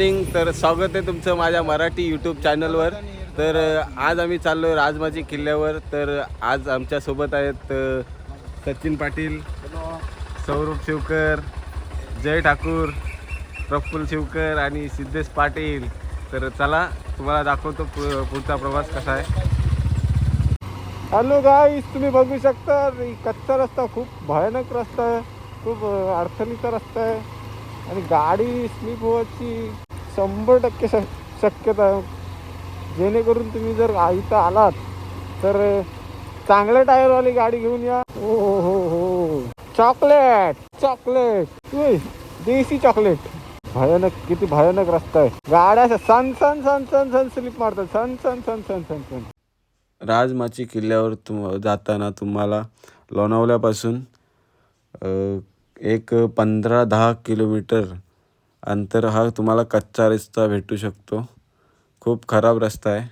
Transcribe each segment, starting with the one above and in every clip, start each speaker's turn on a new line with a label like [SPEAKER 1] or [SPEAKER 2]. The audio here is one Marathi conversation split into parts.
[SPEAKER 1] मॉर्निंग तर स्वागत आहे तुमचं माझ्या मराठी यूट्यूब चॅनलवर तर आज आम्ही चाललो आहे राजमाची किल्ल्यावर. तर आज आमच्यासोबत आहेत सचिन पाटील सौरभ शिवकर जय ठाकूर प्रफुल्ल शिवकर आणि सिद्धेश पाटील. तर चला तुम्हाला दाखवतो पु- पुढचा प्रवास कसा आहे. हॅलो गाईस तुम्ही बघू शकता कच्चा रस्ता खूप भयानक रस्ता आहे. खूप अडचणीचा रस्ता आहे. आणि गाडी स्लिप व्हायची शंभर टक्के श शक्यता आहे. जेणेकरून तुम्ही जर इथं आलात तर चांगल्या टायरवाली गाडी घेऊन या. ओ हो हो. Chocolate chocolate. देसी चॉकलेट. भयानक किती भयानक रस्ता आहे. गाड्या सन सन सन सन सन स्लिप मारतात. सन सन सन सन सन सन. राजमाची किल्ल्यावर तुम जाताना तुम्हाला लोणावल्यापासून एक पंधरा दहा किलोमीटर अंतर हा तुम्हाला कच्चा रस्ता भेटू शकतो. खूप खराब रस्ता आहे.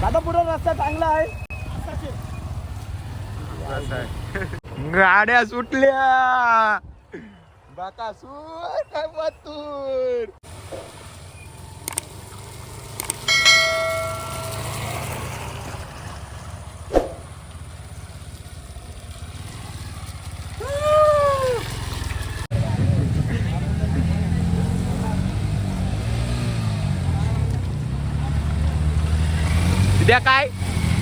[SPEAKER 2] दादा पुढे रस्ता चांगला आहे.
[SPEAKER 1] गाड्या सुटल्या. बाकासूर काय बातूर? सिद्ध्या काय?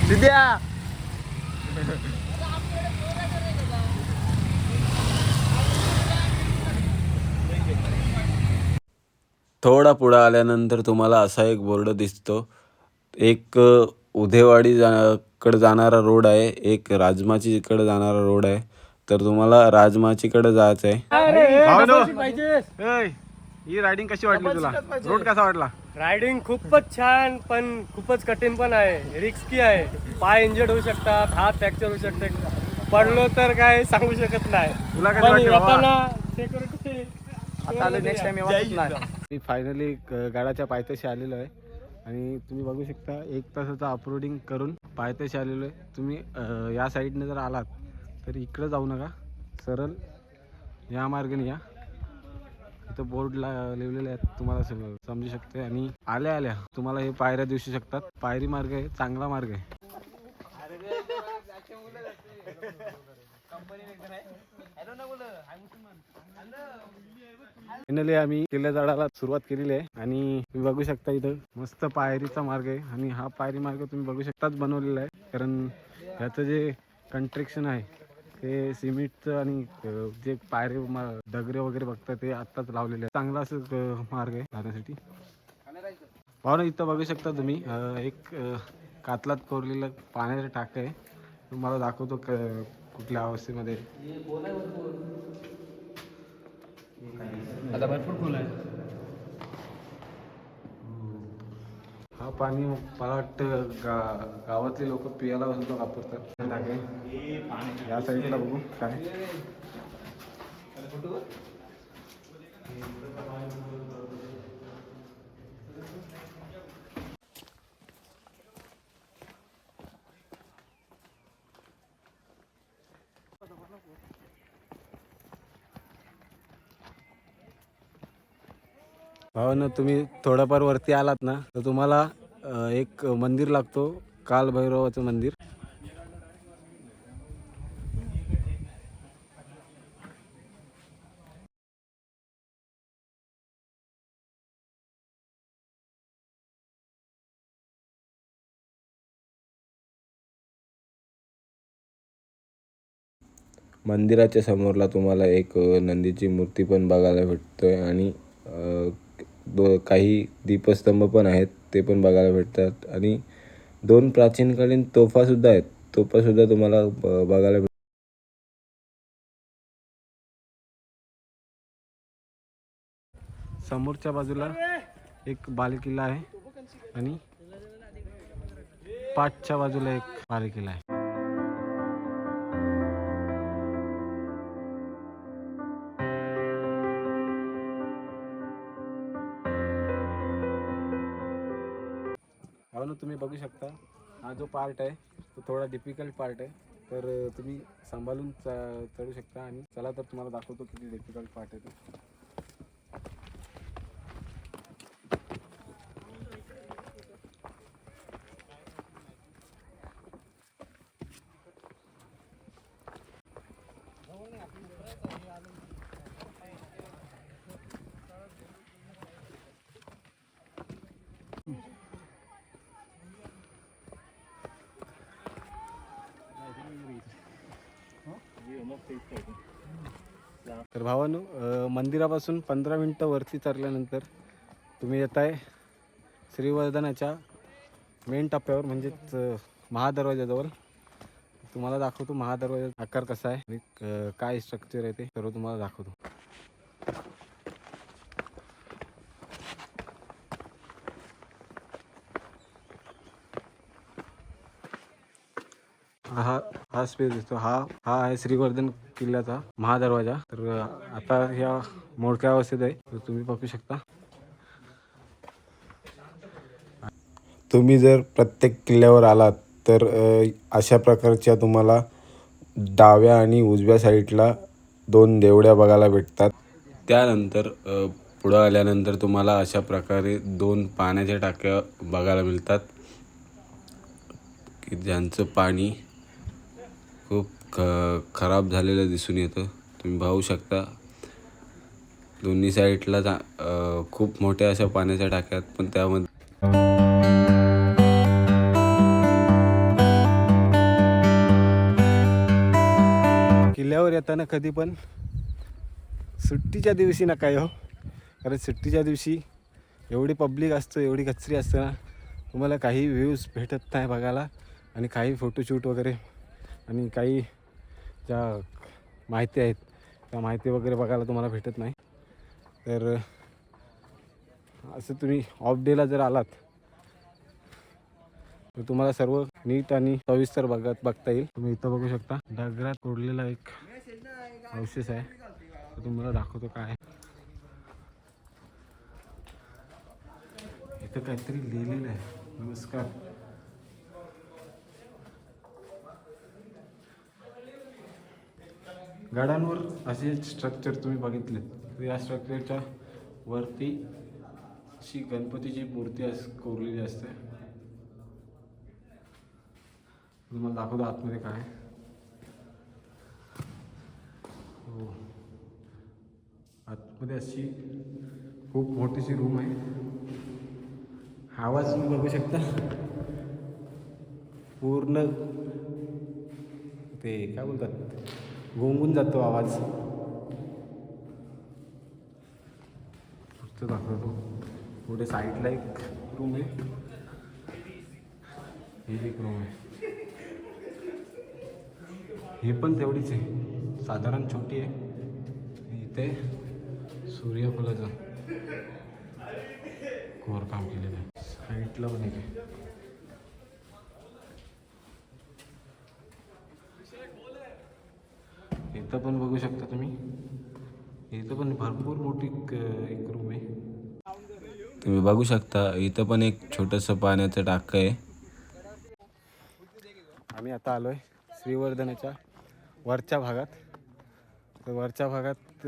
[SPEAKER 1] सिद्ध्या थोडा पुढं आल्यानंतर तुम्हाला असा एक बोर्ड दिसतो. एक उधेवाडी जा कडे जाणारा रोड आहे. एक राजमाचीकडे जाणारा रोड आहे. तर तुम्हाला राजमाचीकडे जायचं आहे ही रायडिंग कशी वाटली तुला? रोड कसा वाटला?
[SPEAKER 2] रायडिंग खूपच छान पण खूपच कठीण पण आहे. रिस्की आहे. पाय इंजर्ड होऊ शकतात हात फ्रॅक्चर होऊ शकते पडलो तर काय सांगू शकत नाही.
[SPEAKER 1] तुला कसं
[SPEAKER 2] पण
[SPEAKER 1] वाटलं बाबा?
[SPEAKER 2] येताना security-
[SPEAKER 1] मी फायनली गाडाच्या पायथ्याशी आलेलो आहे. आणि तुम्ही बघू शकता एक तासाचं अपलोडिंग करून पायथ्याशी आलेलो आहे. तुम्ही अ, या साईडने जर आलात तर इकडं जाऊ नका. सरळ या मार्गाने या. इथं बोर्डला लिहिलेले आहेत. तुम्हाला सगळं समजू शकते. आणि आल्या आल्या. तुम्हाला हे पायऱ्या दिसू शकतात. पायरी मार्ग आहे चांगला मार्ग आहे. फायनली आम्ही किल्ल्या झाडाला सुरुवात केलेली आहे. आणि तुम्ही बघू शकता इथं मस्त पायरीचा मार्ग आहे. आणि हा पायरी मार्ग तुम्ही बघू शकताच बनवलेला आहे. कारण ह्याचं जे कंट्रेक्शन आहे ते सिमेंटचं आणि जे पायरे मा- वगैरे बघता ते आत्ताच लावलेले आहे चांगला असं मार्ग आहे जाण्यासाठी. पाहून इथं बघू शकता तुम्ही एक कातलात कोरलेलं पाण्याचं टाकं आहे. तुम्हाला दाखवतो क- कुठल्या अवस्थेमध्ये.
[SPEAKER 2] आता भरपूर खोल आहे
[SPEAKER 1] हा पाणी मला वाटतं गा गावातले लोक पियाला सुद्धा वापरतात. टाके या साईडला बघू काय. भाऊ ना तुम्ही थोडाफार वरती आलात ना तर तुम्हाला एक मंदिर लागतो कालभैरवाचं मंदिर. मंदिराच्या समोरला तुम्हाला एक नंदीची मूर्ती पण बघायला भेटतोय आणि अ, दो काही दीपस्तंभ पण आहेत. ते पण बघायला भेटतात. आणि दोन प्राचीनकालीन तोफा सुद्धा आहेत. तोफा सुद्धा तुम्हाला ब- बघायला भेट समोरच्या बाजूला एक बालेकिल्ला आहे आणि पाठच्या बाजूला एक बालेकिल्ला आहे. तुम्ही बघू शकता. हा जो पार्ट आहे तो थोडा डिफिकल्ट पार्ट आहे. तर तुम्ही सांभाळून च चढू शकता आणि चला तर तुम्हाला दाखवतो किती डिफिकल्ट पार्ट आहे तो. तर भावानो मंदिरापासून पंधरा मिनटं वरती चरल्यानंतर तुम्ही येत आहे श्रीवर्धनाच्या मेन टप्प्यावर म्हणजेच महादरवाजाजवळ. तुम्हाला दाखवतो महादरवाजा आकार कसा आहे आणि काय स्ट्रक्चर आहे ते सर्व तुम्हाला दाखवतो. हा हा स्पेस दिसतो. हा हा आहे श्रीवर्धन किल्ल्याचा महादरवाजा. तर आता ह्या मोडक्या अवस्थेत आहे. तर तुम्ही बघू शकता. तुम्ही जर प्रत्येक किल्ल्यावर आलात तर अशा प्रकारच्या तुम्हाला डाव्या आणि उजव्या साईडला दोन देवड्या बघायला भेटतात. त्यानंतर पुढं आल्यानंतर तुम्हाला अशा प्रकारे दोन पाण्याच्या टाक्या बघायला मिळतात. की ज्यांचं पाणी खूप ख खराब झालेलं दिसून येतं. तुम्ही पाहू शकता. दोन्ही साईडला जा खूप मोठ्या अशा पाण्याच्या टाक्यात पण त्यामध्ये किल्ल्यावर येताना कधी पण सुट्टीच्या दिवशी नका हो कारण सुट्टीच्या दिवशी एवढी पब्लिक असतं एवढी कचरी असतं ना तुम्हाला काही व्ह्यूज भेटत नाही बघायला आणि काही फोटोशूट वगैरे आणि काही ज्या माहिती आहेत त्या माहिती वगैरे बघायला तुम्हाला भेटत नाही. तर असं तुम्ही ऑफ डेला जर आलात तर तुम्हाला सर्व नीट आणि सविस्तर बघत बघता येईल. तुम्ही इथं बघू शकता डगरात कोरलेला एक अवशेष आहे. तो तुम्हाला दाखवतो काय इथं काहीतरी लिहिलेलं आहे. नमस्कार. गाड्यांवर असे स्ट्रक्चर तुम्ही बघितले तर या स्ट्रक्चरच्या वरती अशी गणपतीची मूर्ती अस कोरलेली असते. तुम्हाला दाखवतो आतमध्ये काय हो. आतमध्ये अशी खूप मोठीशी रूम आहे. आवाज तुम्ही बघू शकता. पूर्ण ते काय बोलतात? गोंगून जातो आवाज. फक्त दाखवतो. पुढे साईडला एक रूम आहे. हे एक रूम आहे. हे पण तेवढीच आहे. साधारण छोटी आहे. इथे सूर्यफुलाचं कोरकाम केलेलं आहे. साईडला पण एक आहे. इथं पण बघू शकता तुम्ही. इथं पण भरपूर मोठी एक रूम आहे. तुम्ही बघू शकता इथं पण एक छोटंसं पाण्याचं टाकं आहे. आम्ही आता आलो आहे श्रीवर्धनाच्या वरच्या भागात. तर वरच्या भागात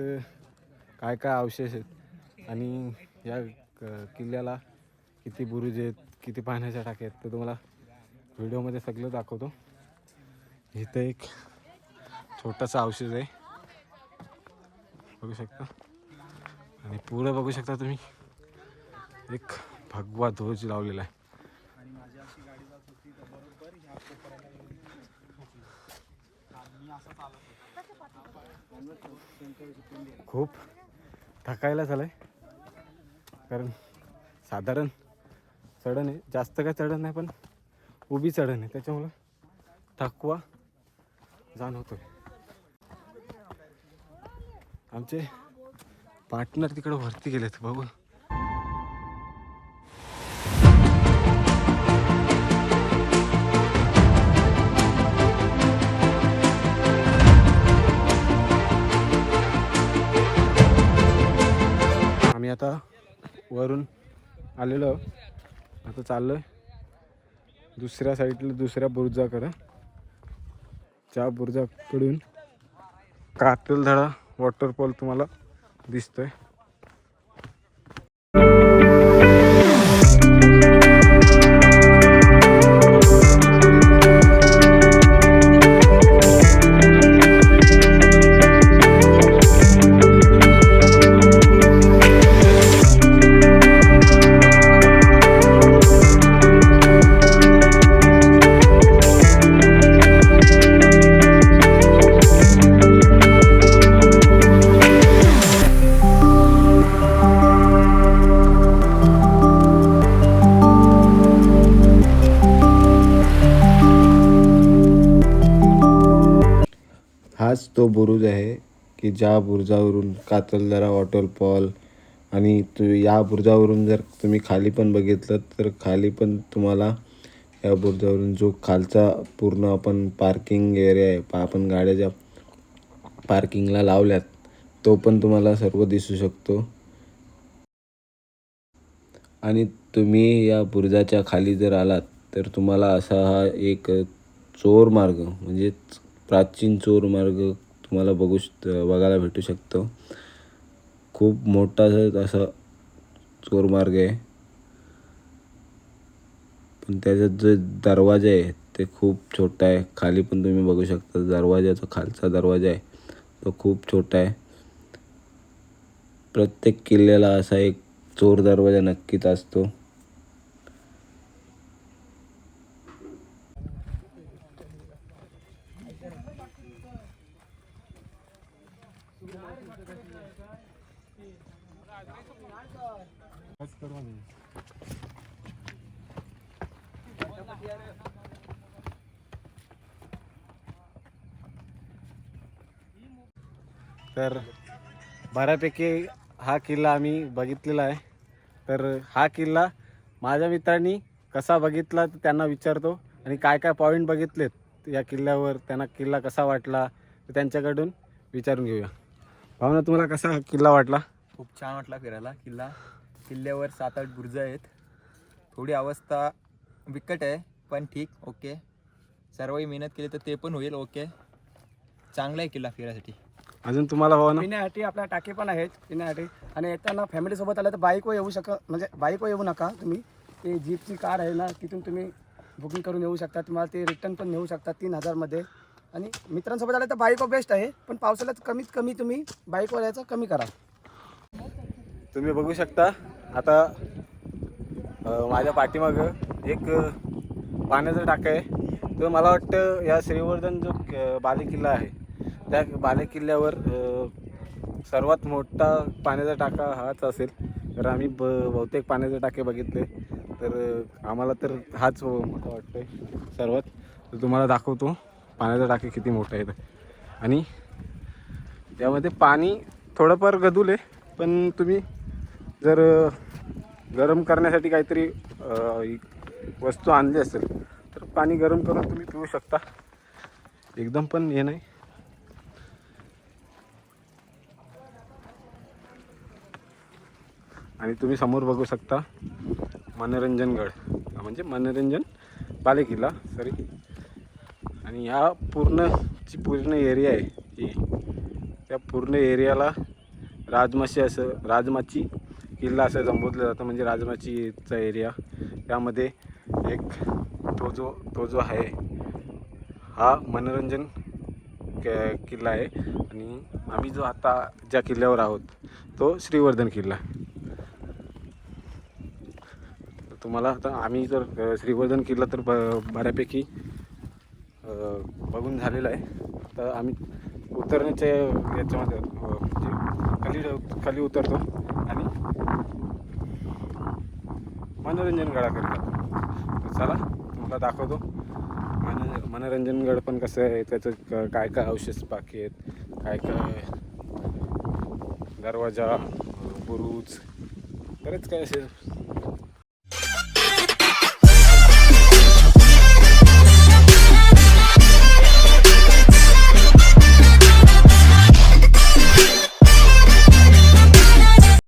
[SPEAKER 1] काय काय अवशेष आहेत? आणि या क- किल्ल्याला किती बुरुज आहेत किती पाण्याच्या टाक्या आहेत ते तुम्हाला व्हिडिओमध्ये सगळं दाखवतो. इथं एक छोटासा अवशेष आहे. बघू शकता. आणि पुढं बघू शकता तुम्ही. एक भगवा ध्वज लावलेला आहे. खूप थकायला झालंय. कारण साधारण चढण आहे. जास्त काय चढण नाही पण उभी चढण आहे. त्याच्यामुळं थकवा जाणवतोय. आमचे पार्टनर तिकडे वरती गेलेत बघू. आम्ही आता वरून आलेलो आता चाललो आहे दुसऱ्या साईडला दुसऱ्या बुरुजाकडं. त्या बुरुजाकडून कातलधडा वॉटरफॉल तुम्हाला दिसतोय. तो बुरुज आहे की ज्या बुरुजावरून कातलदरा वॉटरफॉल आणि तु या बुरुजावरून जर तुम्ही खाली पण बघितलं तर खाली पण तुम्हाला या बुरुजावरून जो खालचा पूर्ण आपण पार्किंग एरिया आहे पा आपण गाड्या ज्या पार्किंगला लावल्यात तो पण तुम्हाला सर्व दिसू शकतो. आणि तुम्ही या बुरुजाच्या खाली जर आलात तर तुम्हाला असा हा एक चोर मार्ग म्हणजेच प्राचीन चोर मार्ग तुम्हाला बघू बघायला भेटू शकतो. खूप मोठा असा चोर मार्ग आहे. पण त्याचा जो दरवाजा आहे ते खूप छोटा आहे. खाली पण तुम्ही बघू शकता दरवाजाचा खालचा दरवाजा आहे. तो खूप छोटा आहे. प्रत्येक किल्ल्याला असा एक चोर दरवाजा नक्कीच असतो. तर बऱ्यापैकी हा किल्ला आम्ही बघितलेला आहे. तर हा किल्ला माझ्या मित्रांनी कसा बघितला तर त्यांना विचारतो. आणि काय काय पॉईंट बघितलेत या किल्ल्यावर त्यांना किल्ला कसा वाटला तर त्यांच्याकडून विचारून घेऊया. भावना तुम्हाला कसा हा किल्ला वाटला?
[SPEAKER 3] खूप छान वाटला फिरायला. किल्ला किल्ल्यावर सात आठ बुर्ज आहेत. थोडी अवस्था बिकट आहे पण ठीक ओके सर्वही मेहनत केली तर ते पण होईल ओके चांगला आहे किल्ला फिरायसाठी.
[SPEAKER 1] अजून तुम्हाला भावना
[SPEAKER 4] पिण्यासाठी आपल्या टाकी पण आहेत पिण्यासाठी. आणि येताना फॅमिली सोबत आलं तर बाईकवर येऊ शक म्हणजे बाईकवर येऊ नका तुम्ही. ते जीपची कार आहे ना तिथून तुम्ही बुकिंग करून येऊ शकता. तुम्हाला ते रिटर्न पण नेऊ शकता तीन हजारमध्ये. आणि मित्रांसोबत आलं तर बाईकवर बेस्ट आहे पण पावसाळ्यात कमीत कमी तुम्ही बाईकवर यायचं कमी करा.
[SPEAKER 1] तुम्ही बघू शकता आता माझ्या पाठीमागं एक पाण्याचा टाका आहे. तो मला वाटतं या श्रीवर्धन जो बालेकिल्ला आहे त्या बालेकिल्ल्यावर सर्वात मोठा पाण्याचा टाका हाच असेल. तर आम्ही ब बहुतेक पाण्याचे टाके बघितले. तर आम्हाला तर हाच हो, मोठा वाटतोय. सर्वात. तर तुम्हाला दाखवतो पाण्याचा टाके किती मोठा आहे आणि त्यामध्ये पाणी थोडंफार गदूल आहे पण तुम्ही जर गरम करण्यासाठी काहीतरी वस्तू आणली असेल तर पाणी गरम करून तुम्ही पिऊ शकता. एकदम पण हे नाही. आणि तुम्ही समोर बघू शकता मनोरंजनगड. म्हणजे मनोरंजन बालेकिल्ला सॉरी आणि ह्या पूर्ण जी पूर्ण एरिया आहे ही. त्या पूर्ण एरियाला राजमाची असं राजमाची किल्ला असं संबोधलं जातं म्हणजे राजमाचीचा एरिया त्यामध्ये एक तो जो तो जो आहे हा मनोरंजन क- किल्ला आहे. आणि आम्ही जो आता ज्या किल्ल्यावर आहोत तो श्रीवर्धन किल्ला तर तुम्हाला आता आम्ही जर श्रीवर्धन किल्ला तर ब बऱ्यापैकी बघून झालेला आहे. तर आम्ही उतरण्याच्या याच्यामध्ये म्हणजे खाली खाली उतरतो आणि मनोरंजन गडाकरिता चला तुम्हाला दाखवतो. मन मनोरंजनगड पण कसं आहे त्याचं काय काय अवशेष बाकी आहेत काय काय दरवाजा बुरुज बरेच काय असे